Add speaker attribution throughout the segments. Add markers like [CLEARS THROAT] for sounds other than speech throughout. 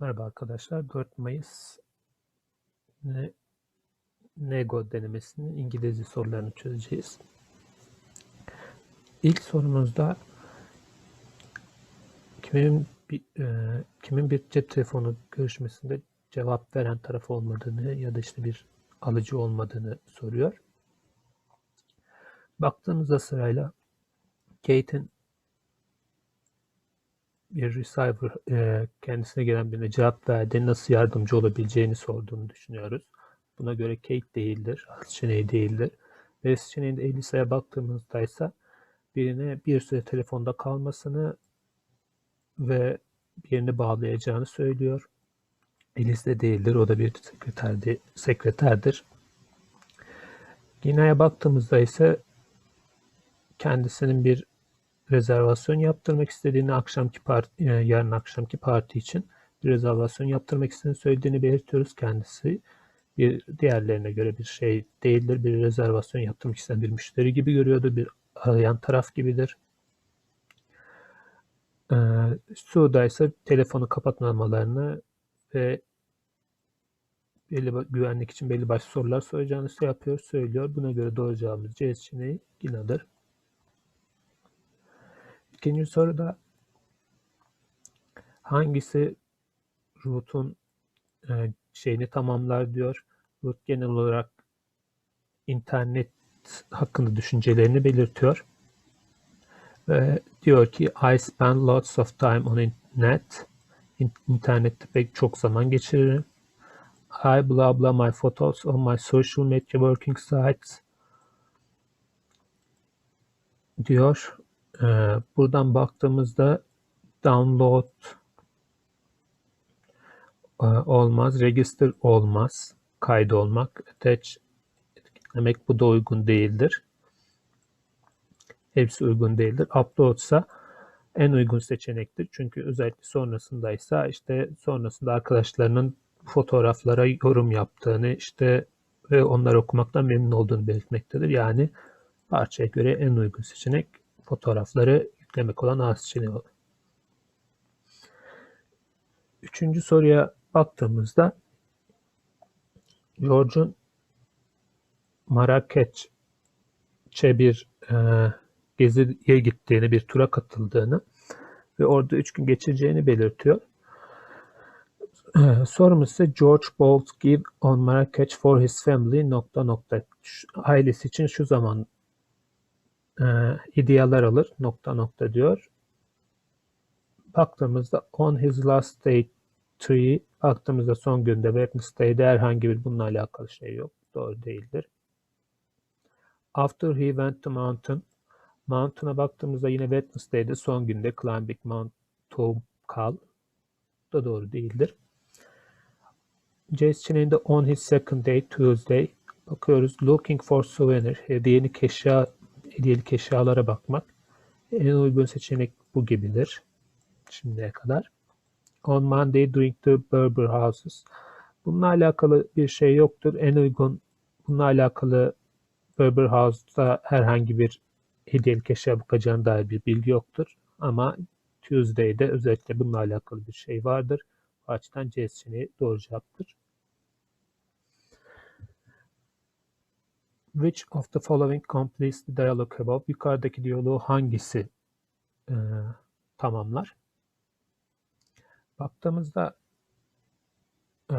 Speaker 1: Merhaba arkadaşlar. 4 Mayıs ne, NEGO denemesinin İngilizce sorularını çözeceğiz. İlk sorumuzda kimin bir, e, kimin bir cep telefonu görüşmesinde cevap veren taraf olmadığını ya da işte bir alıcı olmadığını soruyor. Baktığımızda sırayla Kate'in bir receiver e, kendisine gelen birine cevap verdiğini nasıl yardımcı olabileceğini sorduğunu düşünüyoruz. Buna göre Kate değildir, seçeneği değildir. B seçeneğinde Elisa'ya baktığımızda ise birine bir süre telefonda kalmasını ve birini bağlayacağını söylüyor. Elisa değildir, o da bir sekreterdi, sekreterdir. Gina'ya baktığımızda ise kendisinin bir rezervasyon yaptırmak istediğini akşamki parti, e, yarın akşamki parti için bir rezervasyon yaptırmak istediğini söylediğini belirtiyoruz. Kendisi bir diğerlerine göre bir şey değildir. Bir rezervasyon yaptırmak isteyen bir müşteri gibi görüyordu. Bir arayan taraf gibidir. Ee, Suda ise telefonu kapatmamalarını ve belli güvenlik için belli başlı sorular soracağını şey yapıyor, söylüyor. Buna göre doğru cevabımız C seçeneği Gina'dır. İkinci soruda hangisi root'un e, şeyini tamamlar diyor. Root genel olarak internet hakkında düşüncelerini belirtiyor. Ve diyor ki I spend lots of time on internet. İnternette pek çok zaman geçiririm. I blah blah my photos on my social media working sites diyor. Ee, buradan baktığımızda download e, olmaz, register olmaz, kaydı olmak, attach demek bu da uygun değildir. Hepsi uygun değildir. Upload ise en uygun seçenektir. Çünkü özellikle sonrasındaysa işte sonrasında arkadaşlarının fotoğraflara yorum yaptığını işte ve onları okumaktan memnun olduğunu belirtmektedir. Yani parçaya göre en uygun seçenek fotoğrafları yüklemek olan A seçeneği. Üçüncü soruya baktığımızda George'un Marrakeç'e bir e, geziye gittiğini, bir tura katıldığını ve orada üç gün geçireceğini belirtiyor. [CLEARS THROAT] Sorumuz ise George Bolt give on Marrakech for his family nokta nokta ailesi için şu zaman e, hediyeler alır nokta nokta diyor. Baktığımızda on his last day tree baktığımızda son günde Wednesday'de herhangi bir bununla alakalı şey yok. Doğru değildir. After he went to mountain Mountain'a baktığımızda yine Wednesday'de son günde climbing Mount Toubkal da doğru değildir. C seçeneğinde on his second day Tuesday bakıyoruz. Looking for souvenir hediyelik eşya hediyelik eşyalara bakmak. En uygun seçenek bu gibidir. Şimdiye kadar. On Monday during the Berber Houses. Bununla alakalı bir şey yoktur. En uygun bununla alakalı Berber House'da herhangi bir hediyelik eşya bakacağına dair bir bilgi yoktur. Ama Tuesday'de özellikle bununla alakalı bir şey vardır. Bu açıdan C seçeneği doğru cevaptır. Which of the following completes the dialogue above? Yukarıdaki diyaloğu hangisi e, tamamlar? Baktığımızda e,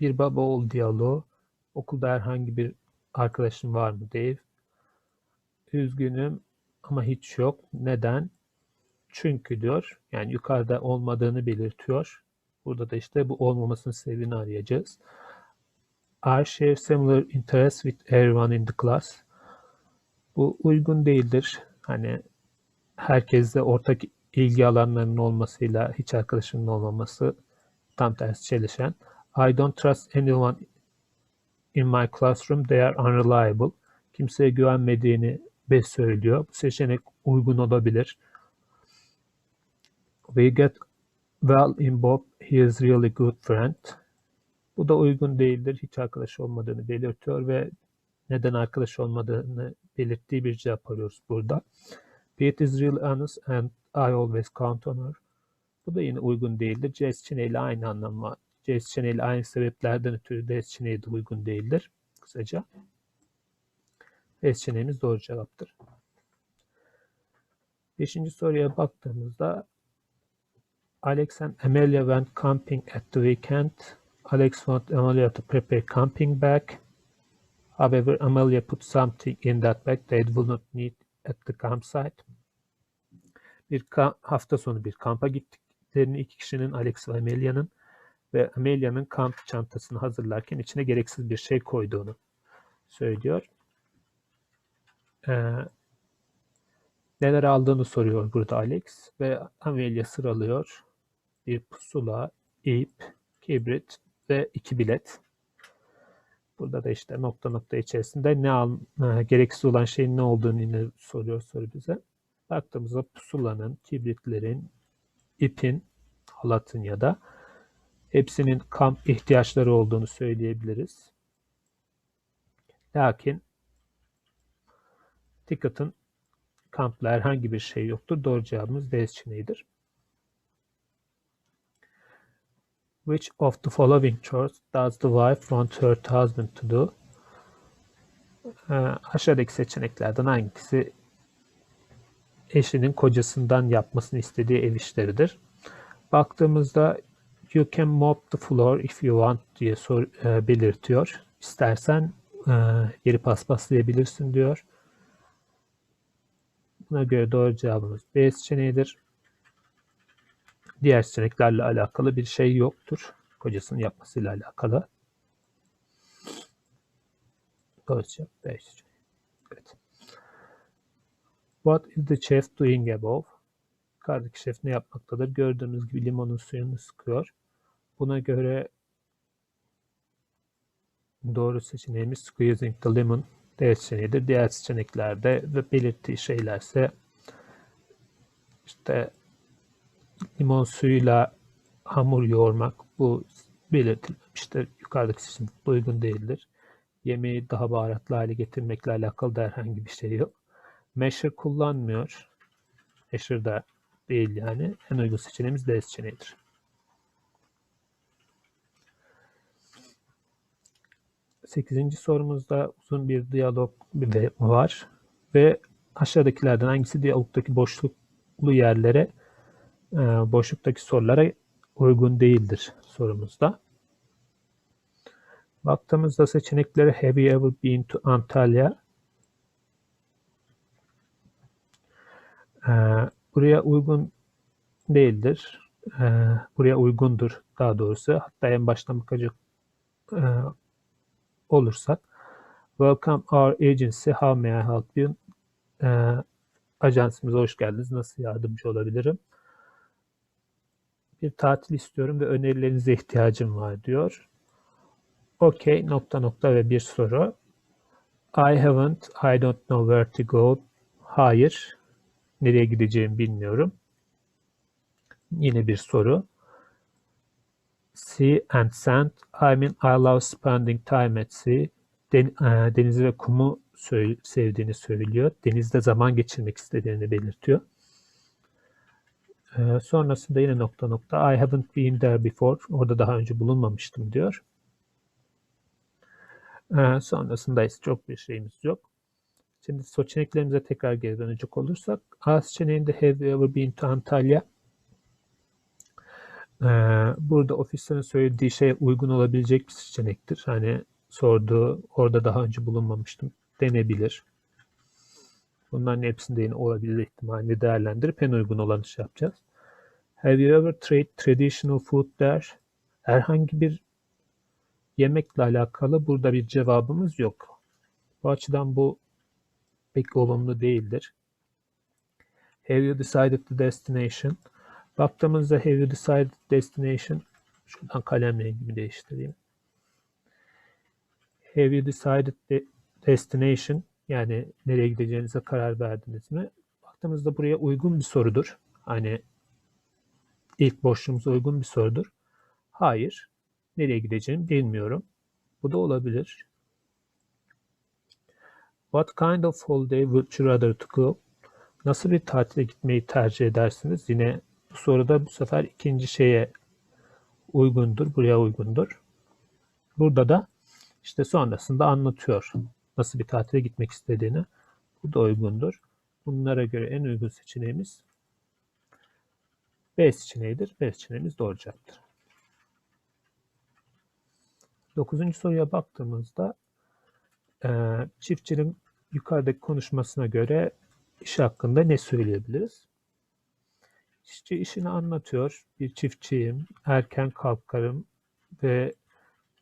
Speaker 1: bir baba oğul diyaloğu. Okulda herhangi bir arkadaşın var mı Dave? Üzgünüm ama hiç yok. Neden? Çünkü diyor. Yani yukarıda olmadığını belirtiyor. Burada da işte bu olmamasının sebebini arayacağız. I share similar interests with everyone in the class. Bu uygun değildir. Hani herkesle ortak ilgi alanlarının olmasıyla hiç arkadaşının olmaması tam tersi çelişen. I don't trust anyone in my classroom. They are unreliable. Kimseye güvenmediğini B söylüyor. Bu seçenek uygun olabilir. We get well in Bob. He is really good friend. Bu da uygun değildir. Hiç arkadaş olmadığını belirtiyor ve neden arkadaş olmadığını belirttiği bir cevap arıyoruz burada. Pete is real honest and I always count on her. Bu da yine uygun değildir. C seçeneği ile aynı anlam var. C seçeneği ile aynı sebeplerden ötürü D seçeneği de uygun değildir. Kısaca. B seçeneğimiz doğru cevaptır. Beşinci soruya baktığımızda Alex and Amelia went camping at the weekend. Alex wanted Amelia to prepare camping bag. However, Amelia put something in that bag they will not need at the campsite. Bir hafta sonu bir kampa gittiklerini iki kişinin Alex ve Amelia'nın ve Amelia'nın kamp çantasını hazırlarken içine gereksiz bir şey koyduğunu söylüyor. Ee, neler aldığını soruyor burada Alex ve Amelia sıralıyor. Bir pusula, ip, kibrit ve iki bilet. Burada da işte nokta nokta içerisinde ne al, gereksiz olan şeyin ne olduğunu yine soruyor soru bize. Baktığımızda pusulanın, kibritlerin, ipin, halatın ya da hepsinin kamp ihtiyaçları olduğunu söyleyebiliriz. Lakin Ticket'ın kampla herhangi bir şey yoktur. Doğru cevabımız D seçeneğidir. Which of the following chores does the wife want her husband to do? Ee, aşağıdaki seçeneklerden hangisi eşinin kocasından yapmasını istediği ev işleridir? Baktığımızda you can mop the floor if you want diye sor, e, belirtiyor. İstersen e, yeri paspaslayabilirsin diyor. Buna göre doğru cevabımız B seçeneğidir. Diğer seçeneklerle alakalı bir şey yoktur. Kocasının yapmasıyla alakalı. Seçeneği. Evet. What is the chef doing above? Yukarıdaki şef ne yapmaktadır? Gördüğümüz gibi limonun suyunu sıkıyor. Buna göre doğru seçeneğimiz squeezing the lemon D seçeneğidir. Diğer seçeneklerde ve belirttiği şeylerse işte limon suyuyla hamur yoğurmak bu belirtilmemiştir. Yukarıdaki seçenek uygun değildir. Yemeği daha baharatlı hale getirmekle alakalı da herhangi bir şey yok. Measure kullanmıyor. Measure da değil yani. En uygun seçeneğimiz D seçeneğidir. Sekizinci sorumuzda uzun bir diyalog var ve aşağıdakilerden hangisi diyalogdaki boşluklu yerlere, e, boşluktaki sorulara uygun değildir sorumuzda. Baktığımızda seçeneklere Have you ever been to Antalya? E, buraya uygun değildir. E, buraya uygundur daha doğrusu. Hatta en baştan bakacak olursak Welcome our agency. How may I help you? Ee, ajansımıza hoş geldiniz. Nasıl yardımcı olabilirim? Bir tatil istiyorum ve önerilerinize ihtiyacım var diyor. Okay nokta nokta ve bir soru. I haven't, I don't know where to go. Hayır. Nereye gideceğimi bilmiyorum. Yine bir soru sea and sand. I mean I love spending time at sea. Den, e, denizi ve kumu sevdiğini söylüyor. Denizde zaman geçirmek istediğini belirtiyor. E, sonrasında yine nokta nokta I haven't been there before. Orada daha önce bulunmamıştım diyor. E, sonrasında ise çok bir şeyimiz yok. Şimdi seçeneklerimize tekrar geri dönecek olursak A seçeneğinde Have you ever been to Antalya? burada ofislerin söylediği şey uygun olabilecek bir seçenektir. Hani sorduğu, orada daha önce bulunmamıştım denebilir. Bunların hepsinde yine olabilir ihtimalini değerlendirip en uygun olanı şey yapacağız. Have you ever tried traditional food there? Herhangi bir yemekle alakalı burada bir cevabımız yok. Bu açıdan bu pek olumlu değildir. Have you decided the destination? Baktığımızda have you decided destination şuradan kalem rengimi değiştireyim. Have you decided the destination yani nereye gideceğinize karar verdiniz mi? Baktığımızda buraya uygun bir sorudur. Hani ilk boşluğumuza uygun bir sorudur. Hayır. Nereye gideceğimi bilmiyorum. Bu da olabilir. What kind of holiday would you rather to go? Nasıl bir tatile gitmeyi tercih edersiniz? Yine Bu soruda bu sefer ikinci şeye uygundur, buraya uygundur. Burada da işte sonrasında anlatıyor nasıl bir tatile gitmek istediğini. Bu da uygundur. Bunlara göre en uygun seçeneğimiz B seçeneğidir. B seçeneğimiz doğru cevaptır. Dokuzuncu soruya baktığımızda e, çiftçinin yukarıdaki konuşmasına göre iş hakkında ne söyleyebiliriz? İşçi işini anlatıyor. Bir çiftçiyim, erken kalkarım ve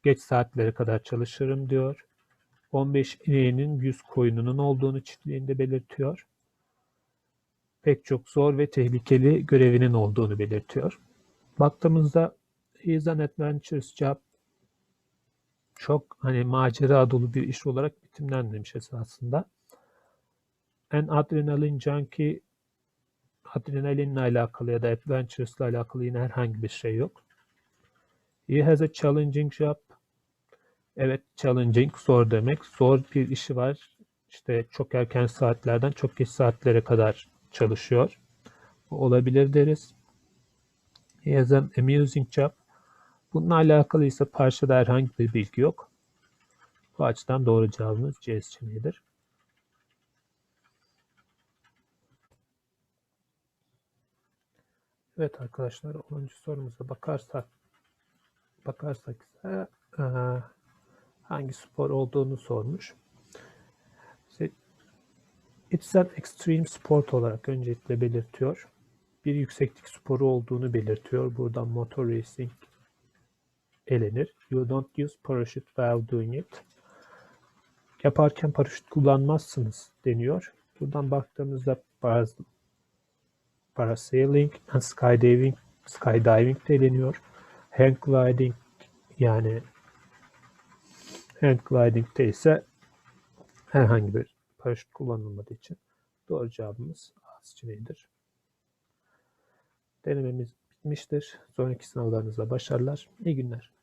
Speaker 1: geç saatlere kadar çalışırım diyor. 15 ineğinin 100 koyununun olduğunu çiftliğinde belirtiyor. Pek çok zor ve tehlikeli görevinin olduğunu belirtiyor. Baktığımızda he is an adventurous job çok hani macera dolu bir iş olarak bitimlendirmiş esasında. En adrenalin junkie adrenalinle alakalı ya da adventurous'la alakalı yine herhangi bir şey yok. He has a challenging job. Evet challenging zor demek. Zor bir işi var. İşte çok erken saatlerden çok geç saatlere kadar çalışıyor. Bu olabilir deriz. He has an amusing job. Bununla alakalı ise parçada herhangi bir bilgi yok. Bu açıdan doğru cevabımız C seçeneğidir. Evet arkadaşlar 10. sorumuza bakarsak bakarsak ise hangi spor olduğunu sormuş. It's an extreme sport olarak öncelikle belirtiyor. Bir yükseklik sporu olduğunu belirtiyor. Buradan motor racing elenir. You don't use parachute while doing it. Yaparken paraşüt kullanmazsınız deniyor. Buradan baktığımızda paras parasailing and skydiving skydiving de eleniyor. Hang gliding yani hang gliding'de ise herhangi bir paraşüt kullanılmadığı için doğru cevabımız A seçeneğidir. Denememiz bitmiştir. Sonraki sınavlarınızda başarılar. İyi günler.